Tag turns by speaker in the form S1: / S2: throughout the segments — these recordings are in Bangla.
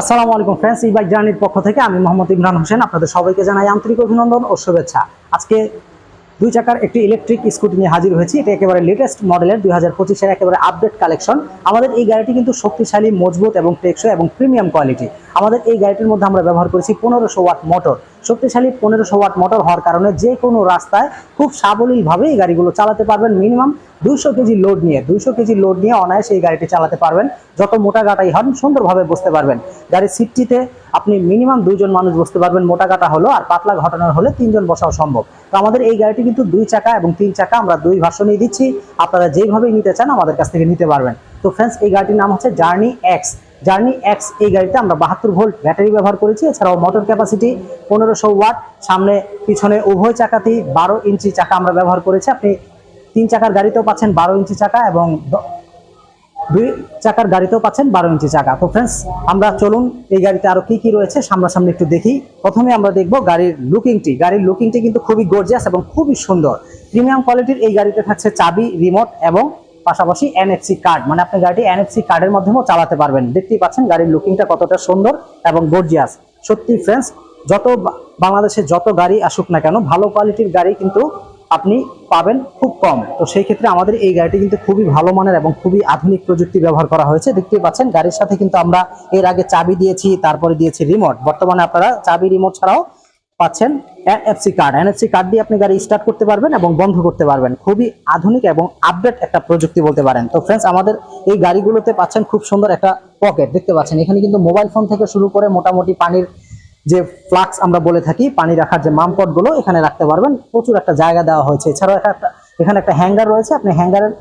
S1: আসসালামু আলাইকুম ফ্রেন্ডস ই বাইক জার্নির পক্ষ থেকে আমি মোহাম্মদ ইমরান হোসেন আপনাদের সবাইকে জানাই আন্তরিক অভিনন্দন ও শুভেচ্ছা। আজকে দুই চাকার একটি ইলেকট্রিক স্কুটি নিয়ে হাজির হয়েছি। এটা একেবারে লেটেস্ট মডেলের দুই হাজার পঁচিশের একেবারে আপডেট কালেকশন আমাদের এই গাড়িটি কিন্তু শক্তিশালী, মজবুত এবং টেকসই এবং প্রিমিয়াম কোয়ালিটি আমাদের এই গাড়িটির মধ্যে আমরা ব্যবহার করেছি পনেরোশো ওয়াট মোটর শক্তিশালী পনেরোশো ওয়াট মোটর হওয়ার কারণে যে কোনো রাস্তায় খুব সাবলীলভাবে এই গাড়িগুলো চালাতে পারবেন মিনিমাম দুইশো কেজি লোড নিয়ে, দুইশো কেজি লোড নিয়ে অনায়াসে এই গাড়িটি চালাতে পারবেন। যত মোটা গাটাই হন, সুন্দরভাবে বসতে পারবেন। গাড়ির সিটটিতে আপনি মিনিমাম দুইজন মানুষ বসতে পারবেন। মোটা গাটা হলো আর পাতলা ঘটনার হলে তিনজন বসাও সম্ভব। তো আমাদের এই গাড়িটি কিন্তু দুই চাকা এবং তিন চাকা আমরা দুই ভার্সনই দিচ্ছি। আপনারা যেইভাবেই নিতে চান আমাদের কাছ থেকে নিতে পারবেন। তো ফ্রেন্ডস এই গাড়িটির নাম হচ্ছে জার্নি এক্স জার্নি এক্স এই গাড়িতে আমরা বাহাত্তর ভোল্ট ব্যাটারি ব্যবহার করেছি। এছাড়াও মোটর ক্যাপাসিটি পনেরোশো ওয়াট, সামনে, পিছনে উভয় চাকাতেই বারো ইঞ্চি চাকা আমরা ব্যবহার করেছি। আপনি তিন চাকার গাড়িতেও পাচ্ছেন বারো ইঞ্চি চাকা এবং দুই চাকার গাড়িতেও পাচ্ছেন বারো ইঞ্চি চাকা। তো ফ্রেন্ডস আমরা চলুন, এই গাড়িতে আরও কী কী রয়েছে সামনাসামনি একটু দেখি। প্রথমে আমরা দেখব গাড়ির লুকিংটি গাড়ির লুকিংটি কিন্তু খুবই গর্জিয়াস এবং খুবই সুন্দর। প্রিমিয়াম কোয়ালিটির এই গাড়িতে থাকছে চাবি রিমোট এবং পাশাপাশি এনএফসি কার্ড মানে আপনি গাড়িটি এনএফসি কার্ডের মাধ্যমেও চালাতে পারবেন। দেখতেই পাচ্ছেন গাড়ির লুকিংটা কতটা সুন্দর এবং গর্জিয়াস সত্যি ফ্রেন্ডস যত বাংলাদেশে যত গাড়ি আসুক না কেন, ভালো কোয়ালিটির গাড়ি কিন্তু আপনি পাবেন খুব কম। তো সেই ক্ষেত্রে আমাদের এই গাড়িটি কিন্তু খুবই ভালো মানের এবং খুবই আধুনিক প্রযুক্তি ব্যবহার করা হয়েছে। দেখতেই পাচ্ছেন গাড়ির সাথে কিন্তু আমরা এর আগে চাবি দিয়েছি, তারপরে দিয়েছি রিমোট বর্তমানে আপনারা চাবি রিমোট ছাড়াও পাচ্ছেন এনএফসি কার্ড এনএফসি কার্ড দিয়ে আপনি গাড়ি স্টার্ট করতে পারবেন এবং বন্ধ করতে পারবেন। খুবই আধুনিক এবং আপডেট একটা প্রযুক্তি বলতে পারেন। তো ফ্রেন্ডস আমাদের এই গাড়িগুলোতে পাচ্ছেন খুব সুন্দর একটা পকেট দেখতে পাচ্ছেন, এখানে কিন্তু মোবাইল ফোন থেকে শুরু করে মোটামুটি পানির যে ফ্লাক্স আমরা বলে থাকি, পানি রাখার যে মামপটগুলো, এখানে রাখতে পারবেন। প্রচুর একটা জায়গা দেওয়া হয়েছে। এছাড়াও একটা এখানে একটা হ্যাঙ্গার রয়েছে। আপনি হ্যাঙ্গারের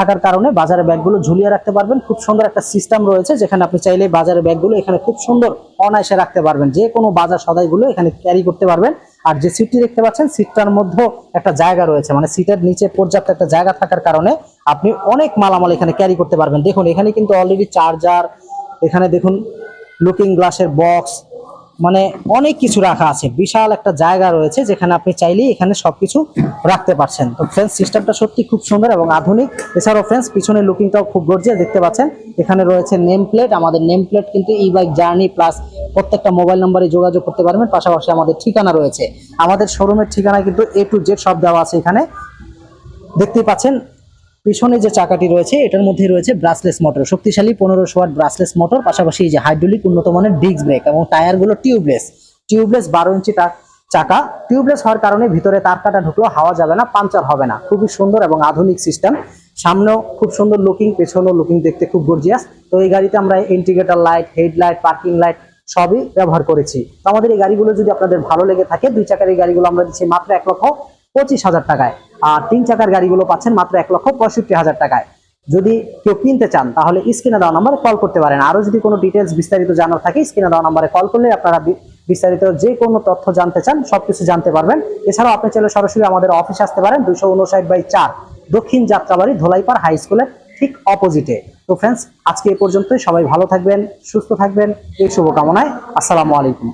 S1: থাকার কারণে বাজারে ব্যাগগুলো ঝুলিয়ে রাখতে পারবেন। খুব সুন্দর একটা সিস্টেম রয়েছে, যেখানে আপনি চাইলে বাজারের ব্যাগগুলো এখানে খুব সুন্দর অনায়াসে রাখতে পারবেন। যে কোনো বাজার সদাইগুলো এখানে ক্যারি করতে পারবেন। আর যে সিটটি দেখতে পাচ্ছেন সিটটার মধ্যেও একটা জায়গা রয়েছে। মানে সিটের নিচে পর্যাপ্ত একটা জায়গা থাকার কারণে আপনি অনেক মালামাল এখানে ক্যারি করতে পারবেন। দেখুন, এখানে কিন্তু অলরেডি চার্জার এখানে দেখুন লুকিং গ্লাসের বক্স মানে অনেক কিছু রাখা আছে। বিশাল একটা জায়গা রয়েছে যেখানে আপনি চাইলেই এখানে সবকিছু রাখতে পারছেন। তো ফ্রেন্ডস সিস্টেমটা সত্যি খুব সুন্দর এবং আধুনিক। এছাড়াও ফ্রেন্ডস পিছনে লুকিংটাও খুব গর্জিয়াস দেখতে পাচ্ছেন। এখানে রয়েছে নেম প্লেট আমাদের নেম প্লেট কিন্তু ই বাইক জার্নি প্লাস প্রত্যেকটা মোবাইল নম্বরে যোগাযোগ করতে পারবেন। পাশাপাশি আমাদের ঠিকানা রয়েছে। আমাদের শোরুমের ঠিকানা কিন্তু এ টু জেড সব দেওয়া আছে এখানে। দেখতেই পাচ্ছেন পিছনে যে চাকাটি রয়েছে, এটার মধ্যে রয়েছে ব্রাসলেস মোটর শক্তিশালী পনেরোশো ওয়াট ব্রাসলেস মোটর পাশাপাশি যে হাইড্রোলিক উন্নত মানের ডিস্ক ব্রেক এবং টায়ারগুলো টিউবলেস টিউবলেস বারো ইঞ্চি চাকা। টিউবলেস হওয়ার কারণে ভিতরে তার কাটা ঢুকলেও হাওয়া যাবে না পাঞ্চার হবে না। খুবই সুন্দর এবং আধুনিক সিস্টেম সামনেও খুব সুন্দর লুকিং পেছনেও লুকিং দেখতে খুব গর্জিয়াস তো এই গাড়িতে আমরা indicator light headlight parking light সবই ব্যবহার করেছি। তো আমাদের এই গাড়িগুলো যদি আপনাদের ভালো লেগে থাকে, দুই চাকার এই গাড়িগুলো আমরা দিচ্ছি মাত্র এক লক্ষ পঁচিশ হাজার টাকায়। আর তিন চাকার গাড়িগুলো পাচ্ছেন মাত্র এক লক্ষ পঁয়ষট্টি হাজার টাকায়। যদি কেউ কিনতে চান, তাহলে স্ক্রিনে দেওয়া নাম্বারে কল করতে পারেন। আরও যদি কোনো ডিটেলস বিস্তারিত জানার থাকে, স্ক্রিনে দেওয়া নাম্বারে কল করলে আপনারা বিস্তারিত যে কোনো তথ্য জানতে চান, সবকিছু জানতে পারবেন। এছাড়াও আপনি চাইলে সরাসরি আমাদের অফিসে আসতে পারেন দুশো উনষাট বাই চার, দক্ষিণ যাত্রাবাড়ি, ধোলাইপাড় হাই স্কুলের ঠিক অপোজিটে তো ফ্রেন্ডস আজকে এ পর্যন্তই। সবাই ভালো থাকবেন, সুস্থ থাকবেন। এই শুভকামনায়, আসসালামু আলাইকুম।